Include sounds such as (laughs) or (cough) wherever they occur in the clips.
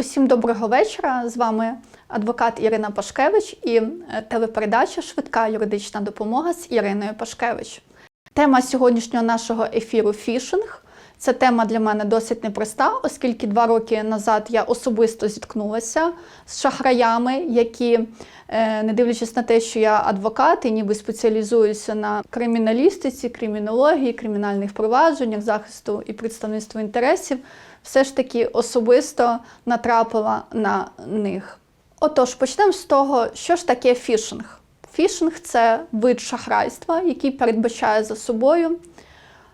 Усім доброго вечора. З вами адвокат Ірина Пашкевич і е, телепередача Швидка юридична допомога з Іриною Пашкевич. Тема сьогоднішнього нашого ефіру фішинг. Ця тема для мене досить непроста, оскільки два роки назад я особисто зіткнулася з шахраями, які, е, не дивлячись на те, що я адвокат і ніби спеціалізуюся на криміналістиці, кримінології, кримінальних провадженнях, захисту і представництву інтересів, все ж таки особисто натрапила на них. Отож, почнемо з того, що ж таке фішинг. Фішинг це вид шахрайства, який передбачає за собою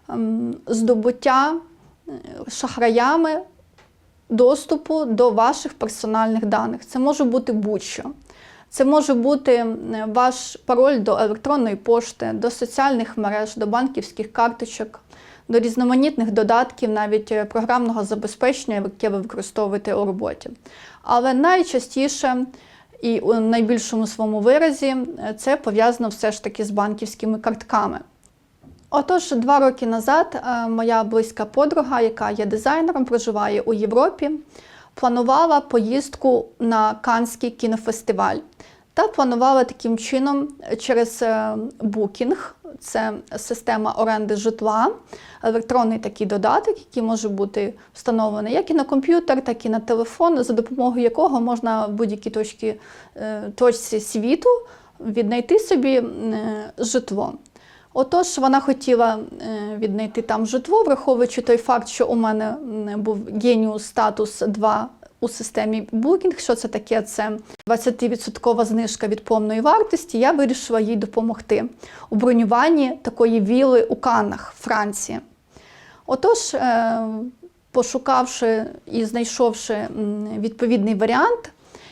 ем, здобуття е, шахраями доступу до ваших персональних даних. Це може бути будь-що. Це може бути ваш пароль до електронної пошти, до соціальних мереж, до банківських карточок, до різноманітних додатків, навіть е, програмного забезпечення, яке ви використовуєте у роботі. Але найчастіше і у найбільшому своєму виразі е, це пов'язано все ж таки з банківськими картками. Отож, два роки назад е, моя близька подруга, яка є дизайнером, проживає у Європі, планувала поїздку на Канський кінофестиваль та планувала таким чином через Booking, це система оренди житла, електронний такий додаток, який може бути встановлений як і на комп'ютер, так і на телефон, за допомогою якого можна в будь-якій точці, е, точці світу віднайти собі е, житло. Отож, вона хотіла е, віднайти там житло, враховуючи той факт, що у мене був геніус статус 2 у системі Booking. Що це таке? Це 20% знижка від повної вартості. Я вирішила їй допомогти у бронюванні такої віли у Каннах, Франції. Отож, е, пошукавши і знайшовши відповідний варіант,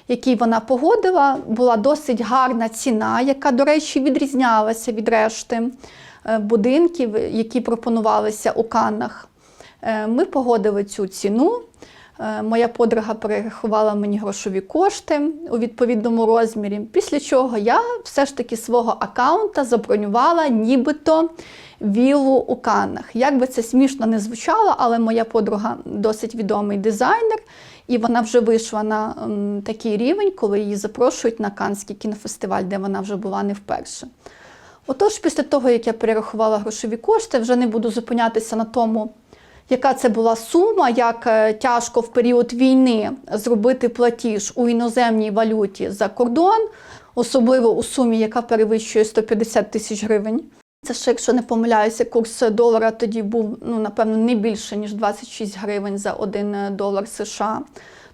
який вона погодила, була досить гарна ціна, яка, до речі, відрізнялася від решти е, будинків, які пропонувалися у Каннах. Е, Ми погодили цю ціну. Е, Моя подруга перерахувала мені грошові кошти у відповідному розмірі. Після чого я все ж таки свого аккаунта забронювала нібито віллу у Каннах. Як би це смішно не звучало, але моя подруга досить відомий дизайнер, і вона вже вийшла на такий рівень, коли її запрошують на Каннський кінофестиваль, де вона вже була не вперше. Отож, після того, як я перерахувала грошові кошти, вже не буду зупинятися на тому, яка це була сума, як е, тяжко в період війни зробити платіж у іноземній валюті за кордон, особливо у сумі, яка перевищує 150 тисяч гривень. Це ще, якщо не помиляюся, курс долара тоді був ну, напевно не більше ніж 26 гривень за 1 долар США.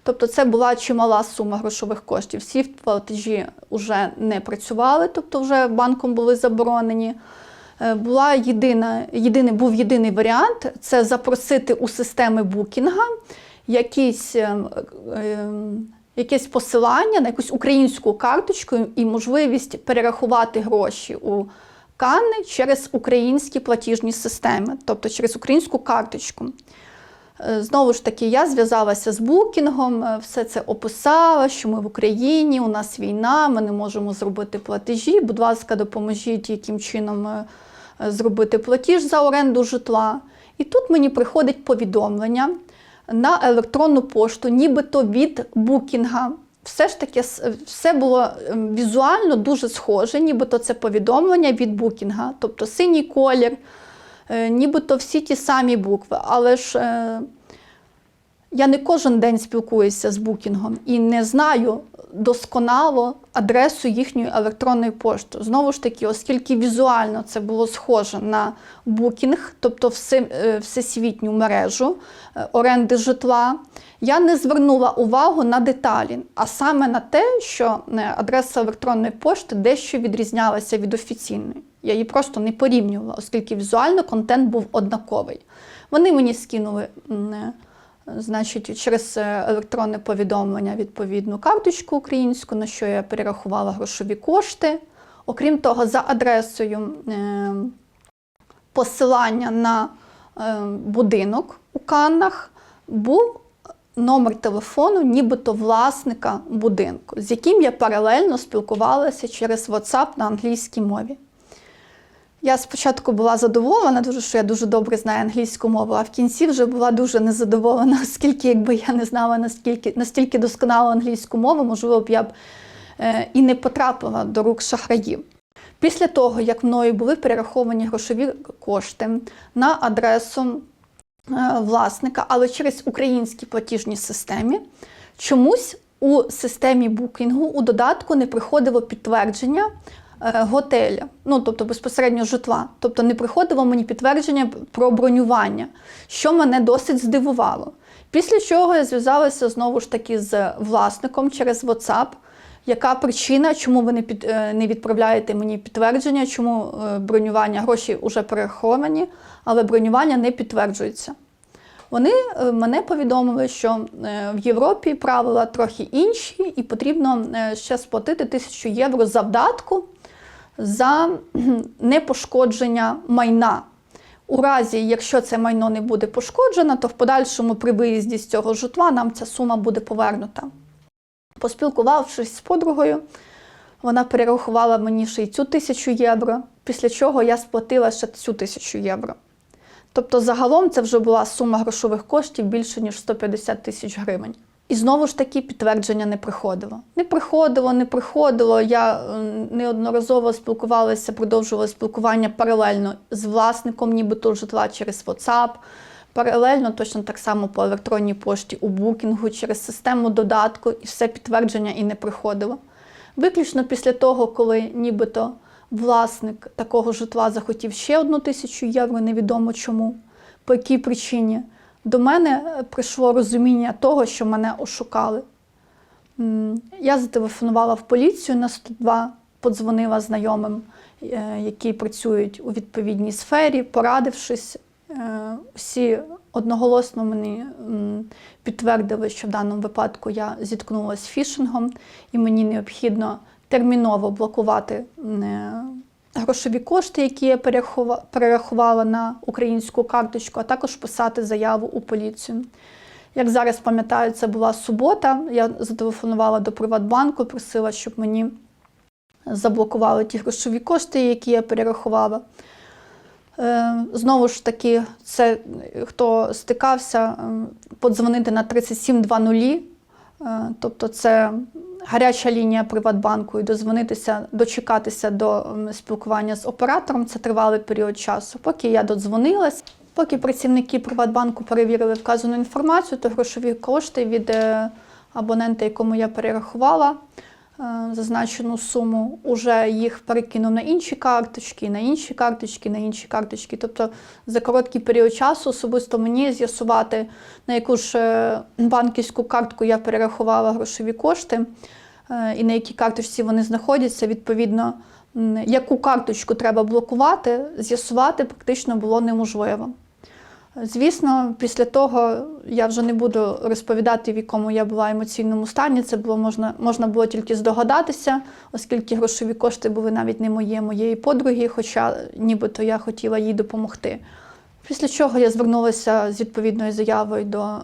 Тобто це була чимала сума грошових коштів. Всі платежі вже не працювали, тобто вже банком були заборонені. Е, Була єдина, єдиний, був єдиний варіант це запросити у системи букінга якісь, е, е, якесь посилання на якусь українську карточку і можливість перерахувати гроші у Канни через українські платіжні системи, тобто через українську карточку. Е, Знову ж таки, я зв'язалася з букінгом, все це описала, що ми в Україні, у нас війна, ми не можемо зробити платежі. Будь ласка, допоможіть, яким чином зробити платіж за оренду житла. І тут мені приходить повідомлення на електронну пошту, нібито від букінга. Все ж таки, все було ем, візуально дуже схоже, нібито це повідомлення від букінга, тобто синій колір, е, нібито всі ті самі букви. Але ж е, я не кожен день спілкуюся з букінгом і не знаю досконало адресу їхньої електронної пошти. Знову ж таки, оскільки візуально це було схоже на букінг, тобто е, всесвітню мережу е, оренди житла, я не звернула увагу на деталі, а саме на те, що е, адреса електронної пошти дещо відрізнялася від офіційної. Я її просто не порівнювала, оскільки візуально контент був однаковий. Вони мені скинули значить, через е, електронне повідомлення відповідну карточку українську, на що я перерахувала грошові кошти. Окрім того, за адресою е, посилання на е, будинок у Каннах був номер телефону, нібито власника будинку, з яким я паралельно спілкувалася через WhatsApp на англійській мові. Я спочатку була задоволена, дуже що я дуже добре знаю англійську мову, а в кінці вже була дуже незадоволена, (laughs) оскільки якби я не знала наскільки настільки досконало англійську мову, можливо б я б е, і не потрапила до рук шахраїв. Після того, як мною були перераховані грошові кошти на адресу е, власника, але через українські платіжні системи, чомусь у системі букінгу у додатку не приходило підтвердження готеля, ну тобто безпосередньо житла. Тобто не приходило мені підтвердження про бронювання, що мене досить здивувало. Після чого я зв'язалася знову ж таки з власником через WhatsApp. Яка причина, чому ви не під е, не відправляєте мені підтвердження, чому е, бронювання гроші вже перераховані, але бронювання не підтверджується? Вони е, мене повідомили, що е, в Європі правила трохи інші, і потрібно е, ще сплатити тисячу євро завдатку за непошкодження майна. У разі, якщо це майно не буде пошкоджено, то в подальшому при виїзді з цього житла нам ця сума буде повернута. Поспілкувавшись з подругою, вона перерахувала мені ще й цю тисячу євро, після чого я сплатила ще цю тисячу євро. Тобто загалом це вже була сума грошових коштів більше, ніж 150 тисяч гривень. І знову ж таки підтвердження не приходило. Не приходило, не приходило. Я е, неодноразово спілкувалася, продовжувала спілкування паралельно з власником, нібито житла через WhatsApp, паралельно точно так само по електронній пошті у букінгу, через систему додатку, і все підтвердження і не приходило. Виключно після того, коли нібито власник такого житла захотів ще одну тисячу євро, невідомо чому, по якій причині, до мене прийшло розуміння того, що мене ошукали. Я зателефонувала в поліцію на 102, подзвонила знайомим, е, які працюють у відповідній сфері, порадившись. Е, Всі одноголосно мені підтвердили, що в даному випадку я зіткнулася з фішингом, і мені необхідно терміново блокувати е, грошові кошти, які я перерахувала на українську карточку, а також писати заяву у поліцію. Як зараз пам'ятаю, це була субота. Я зателефонувала до Приватбанку, просила, щоб мені заблокували ті грошові кошти, які я перерахувала. Е, Знову ж таки, це е, хто стикався, е, подзвонити на 3720, е, тобто це гаряча лінія Приватбанку, і дозвонитися, дочекатися до спілкування з оператором. Це тривалий період часу. Поки я додзвонилась, поки працівники Приватбанку перевірили вказану інформацію, то грошові кошти від е, абонента, якому я перерахувала зазначену суму, уже їх перекинув на інші карточки, на інші карточки, на інші карточки. Тобто за короткий період часу особисто мені з'ясувати, на яку ж е, банківську картку я перерахувала грошові кошти е, і на якій карточці вони знаходяться, відповідно, яку карточку треба блокувати, з'ясувати практично було неможливо. Звісно, після того я вже не буду розповідати, в якому я була емоційному стані. Це було можна, можна було тільки здогадатися, оскільки грошові кошти були навіть не мої, моєї подруги, хоча нібито я хотіла їй допомогти. Після чого я звернулася з відповідною заявою до е,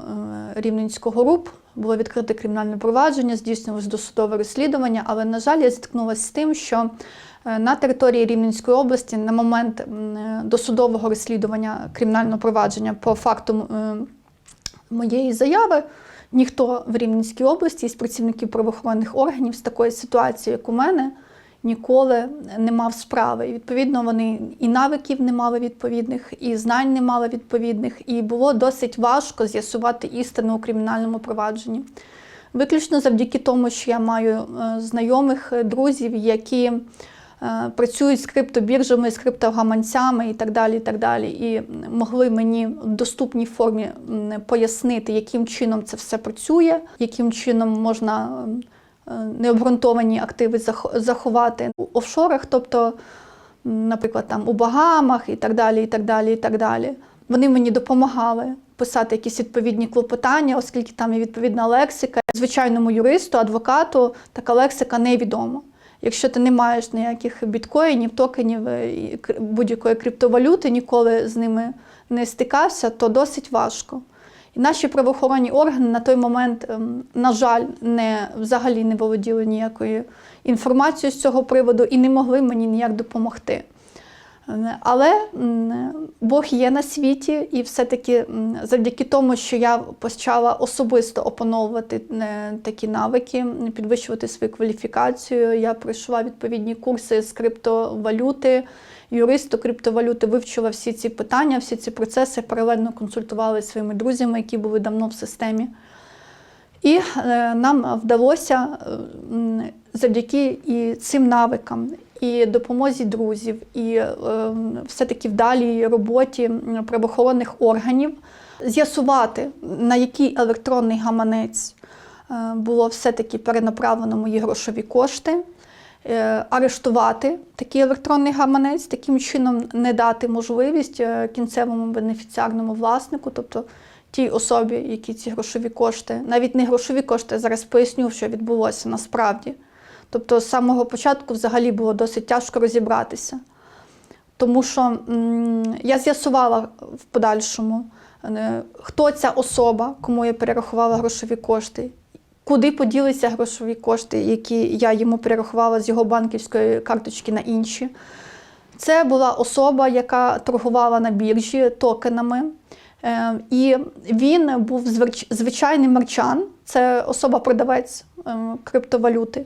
Рівненського РУП. Було відкрите кримінальне провадження, здійснилось досудове розслідування, але, на жаль, я зіткнулася з тим, що на території Рівненської області на момент е, досудового розслідування кримінального провадження по факту е, моєї заяви ніхто в Рівненській області із працівників правоохоронних органів з такою ситуацією, як у мене, ніколи не мав справи. І відповідно вони і навиків не мали відповідних, і знань не мали відповідних, і було досить важко з'ясувати істину у кримінальному провадженні. Виключно завдяки тому, що я маю е, знайомих е, друзів, які е, працюють з криптобіржами, з криптогаманцями і так далі. І так далі, і могли мені в доступній формі пояснити, яким чином це все працює, яким чином можна е, необґрунтовані активи зах- заховати у офшорах, тобто, наприклад, там у Багамах і так далі, і так далі, і так далі. Вони мені допомагали писати якісь відповідні клопотання, оскільки там є відповідна лексика. Звичайному юристу, адвокату така лексика невідома. Якщо ти не маєш ніяких біткоїнів, токенів е, будь-якої криптовалюти, ніколи з ними не стикався, то досить важко. І наші правоохоронні органи на той момент, ем, на жаль, не взагалі не володіли ніякою інформацією з цього приводу і не могли мені ніяк допомогти. Але Бог є на світі, і все-таки завдяки тому, що я почала особисто опановувати е, такі навики, підвищувати свою кваліфікацію. Я пройшла відповідні курси з криптовалюти, юристу криптовалюти, вивчила всі ці питання, всі ці процеси, паралельно консультувалася зі своїми друзями, які були давно в системі. І е, нам вдалося е, завдяки і цим навикам, і допомозі друзів, і е, все-таки вдалій роботі правоохоронних органів з'ясувати, на який електронний гаманець е, було все-таки перенаправлено мої грошові кошти. е, Арештувати такий електронний гаманець, таким чином не дати можливість е, кінцевому бенефіціарному власнику, тобто тій особі, які ці грошові кошти, навіть не грошові кошти, я зараз поясню, що відбулося насправді. Тобто з самого початку взагалі було досить тяжко розібратися. Тому що я з'ясувала в подальшому, е, хто ця особа, кому я перерахувала грошові кошти, куди поділися грошові кошти, які я йому перерахувала з його банківської карточки на інші. Це була особа, яка торгувала на біржі токенами. Е, І він був звичайний мерчан, це особа-продавець е, криптовалюти.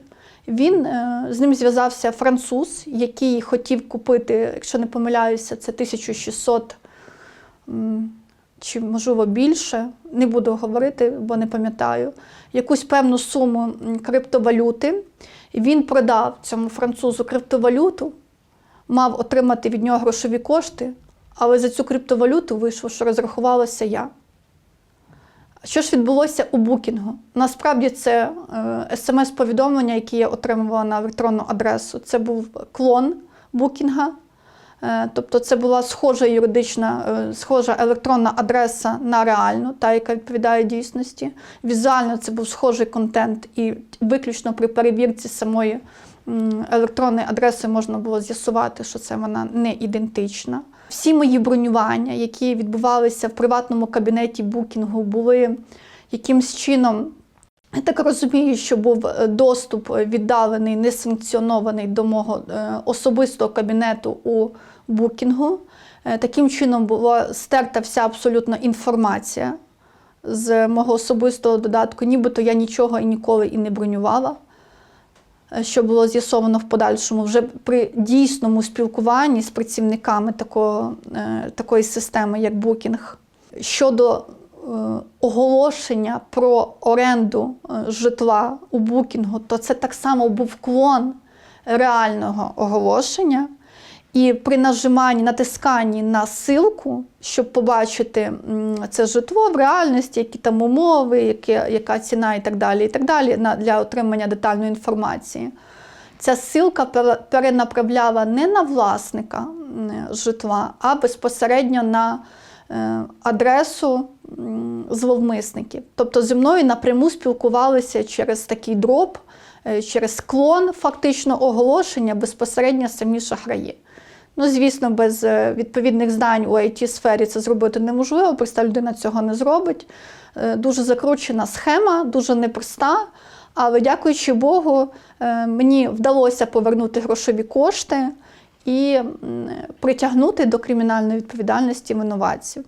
Він е, з ним зв'язався француз, який хотів купити, якщо не помиляюся, це 1600 чи можливо більше. Не буду говорити, бо не пам'ятаю. Якусь певну суму криптовалюти. Він продав цьому французу криптовалюту, мав отримати від нього грошові кошти, але за цю криптовалюту вийшло, що розрахувалася я. Що ж відбулося у букінгу? Насправді це е, смс-повідомлення, які я отримувала на електронну адресу. Це був клон букінга. Е, тобто це була схожа юридична, е, схожа електронна адреса на реальну, та, яка відповідає дійсності. Візуально це був схожий контент, і виключно при перевірці самої електронної адреси можна було з'ясувати, що це вона не ідентична. Всі мої бронювання, які відбувалися в приватному кабінеті букінгу, були якимсь чином. Я так розумію, що був е, доступ е, віддалений, несанкціонований до мого е, особистого кабінету у букінгу. Таким чином була стерта вся абсолютно інформація з мого особистого додатку, нібито я нічого і ніколи і не бронювала що було з'ясовано в подальшому вже при дійсному спілкуванні з працівниками такого, е, такої системи, як Booking, щодо е, оголошення про оренду е, житла у букінгу, то це так само був клон реального оголошення. І при нажиманні, натисканні на ссылку, щоб побачити це житло в реальності, які там умови, яке, яка ціна і так далі, і так далі, на, для отримання детальної інформації. Ця пере- перенаправляла не на власника житла, а безпосередньо на е, адресу зловмисників. Тобто зі мною напряму спілкувалися через такий дроп, е, через клон фактично оголошення безпосередньо самі шахраї. Ну, звісно, без е, відповідних знань у it сфері це зробити неможливо, проста людина цього не зробить. Е, Дуже закручена схема, дуже непроста. Але дякуючи Богу, е, мені вдалося повернути грошові кошти і притягнути до кримінальної відповідальності винуватців.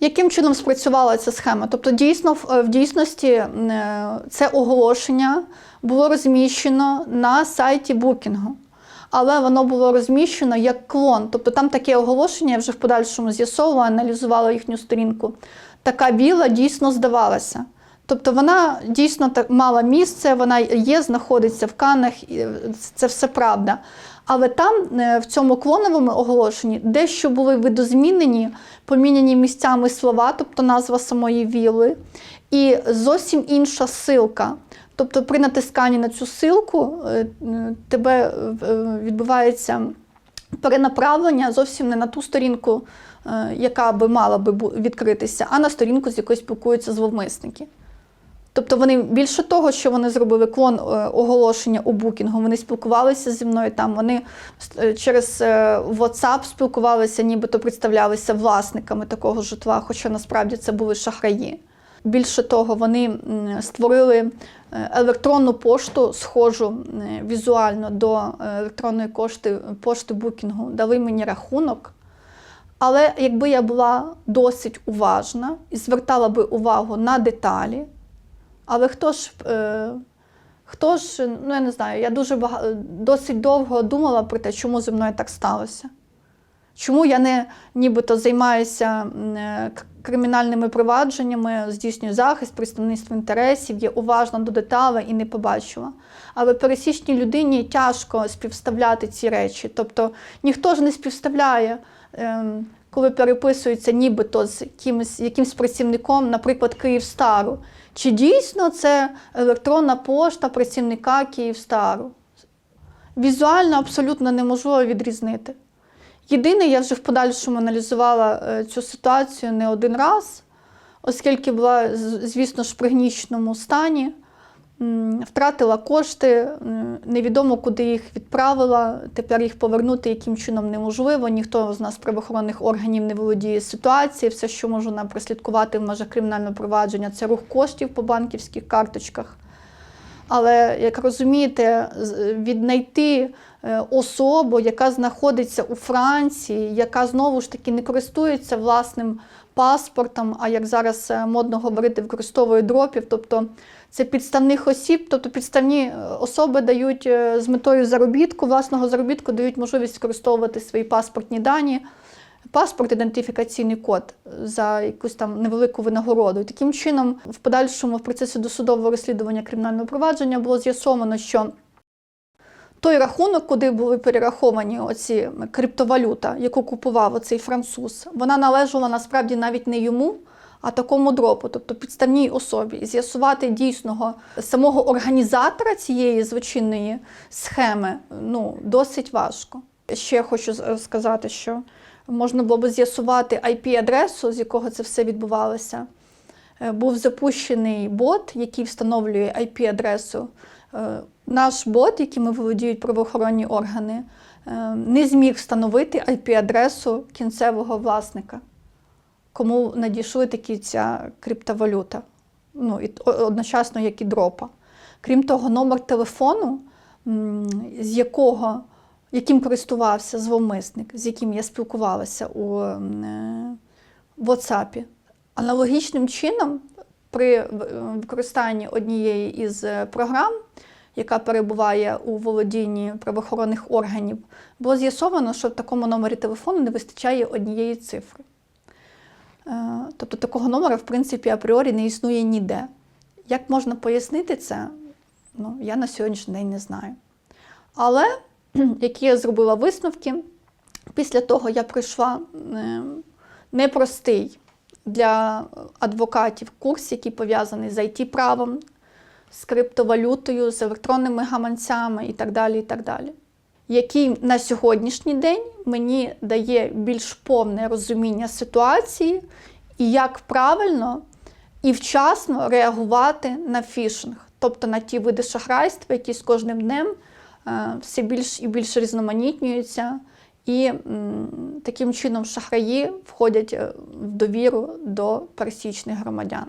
Яким чином спрацювала ця схема? Тобто, дійсно, в дійсності це оголошення було розміщено на сайті букінгу, але воно було розміщено як клон. Тобто там таке оголошення, я вже в подальшому з'ясовувала, аналізувала їхню сторінку. Така віла дійсно здавалася. Тобто вона дійсно так мала місце, вона є, знаходиться в Канах, і це все правда. Але там, е, в цьому клоновому оголошенні, дещо були видозмінені, поміняні місцями слова, тобто назва самої віли, і зовсім інша силка. Тобто при натисканні на цю силку е, е, тебе е, відбувається перенаправлення зовсім не на ту сторінку, яка би мала би відкритися, а на сторінку, з якою спілкуються зловмисники. Тобто вони більше того, що вони зробили клон оголошення у букінгу, вони спілкувалися зі мною там. Вони через WhatsApp спілкувалися, нібито представлялися власниками такого житла, хоча насправді це були шахраї. Більше того, вони створили е, електронну пошту, схожу візуально до е, електронної кошти, пошти букінгу, дали мені рахунок. Але якби я була досить уважна і звертала би увагу на деталі, але хто ж, е, хто ж, ну я не знаю, я дуже бага... досить довго думала про те, чому зі мною так сталося. Чому я не нібито займаюся кримінальними провадженнями, здійснюю захист, представництво інтересів, є уважна до деталей і не побачила. Але пересічній людині тяжко співставляти ці речі. Тобто ніхто ж не співставляє, ем, коли переписується нібито з якимось, якимсь працівником, наприклад, Київстару. Чи дійсно це електронна пошта працівника Київстару? Візуально абсолютно неможливо відрізнити. Єдине, я вже в подальшому аналізувала е, цю ситуацію не один раз, оскільки була, звісно ж, в пригніченому стані, втратила кошти, невідомо, куди їх відправила. Тепер їх повернути яким чином неможливо. Ніхто з нас правоохоронних органів не володіє ситуацією. Все, що можу нам прослідкувати в межах кримінального провадження, це рух коштів по банківських карточках. Але, як розумієте, віднайти е, особу, яка знаходиться у Франції, яка знову ж таки не користується власним паспортом, а як зараз е, модно говорити, використовує дропів. Тобто це підставних осіб, тобто підставні е, особи дають з метою заробітку, власного заробітку дають можливість використовувати свої паспортні дані. Паспорт, ідентифікаційний код за якусь там невелику винагороду. І таким чином, в подальшому в процесі досудового розслідування кримінального провадження було з'ясовано, що той рахунок, куди були перераховані оці криптовалюта, яку купував оцей француз, вона належала насправді навіть не йому, а такому дропу, тобто підставній особі. І з'ясувати дійсного самого організатора цієї злочинної схеми ну, досить важко. Ще хочу сказати, що можна було б з'ясувати IP-адресу, з якого це все відбувалося. Е, Був запущений бот, який встановлює IP-адресу. Е, Наш бот, яким володіють правоохоронні органи, е, не зміг встановити IP-адресу кінцевого власника, кому надійшли такі ця криптовалюта. Ну, і одночасно, як і дропа. Крім того, номер телефону, з якого, яким користувався зловмисник, з яким я спілкувалася у е, WhatsApp, аналогічним чином при е, використанні однієї із е, програм, яка перебуває у володінні правоохоронних органів, було з'ясовано, що в такому номері телефону не вистачає однієї цифри. Тобто такого номера, в принципі, апріорі не існує ніде. Як можна пояснити це, ну, я на сьогоднішній день не знаю. Але (clears throat) які я зробила висновки, після того я пройшла непростий для адвокатів курс, який пов'язаний з IT-правом, з криптовалютою, з електронними гаманцями і так далі. і так далі. Який на сьогоднішній день мені дає більш повне розуміння ситуації і як правильно і вчасно реагувати на фішинг, тобто на ті види шахрайства, які з кожним днем все більш і більш різноманітнюються, і таким чином шахраї входять е, в довіру до пересічних громадян.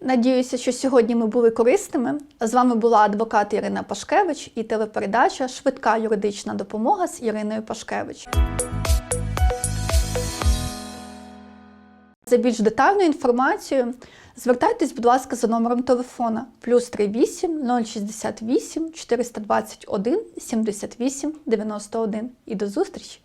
Надіюся, що сьогодні ми були корисними. З вами була адвокат Ірина Пашкевич і телепередача Швидка юридична допомога з Іриною Пашкевич. За більш детальною інформацією звертайтесь, будь ласка, за номером телефона плюс 38 068 421 78 91. І до зустрічі!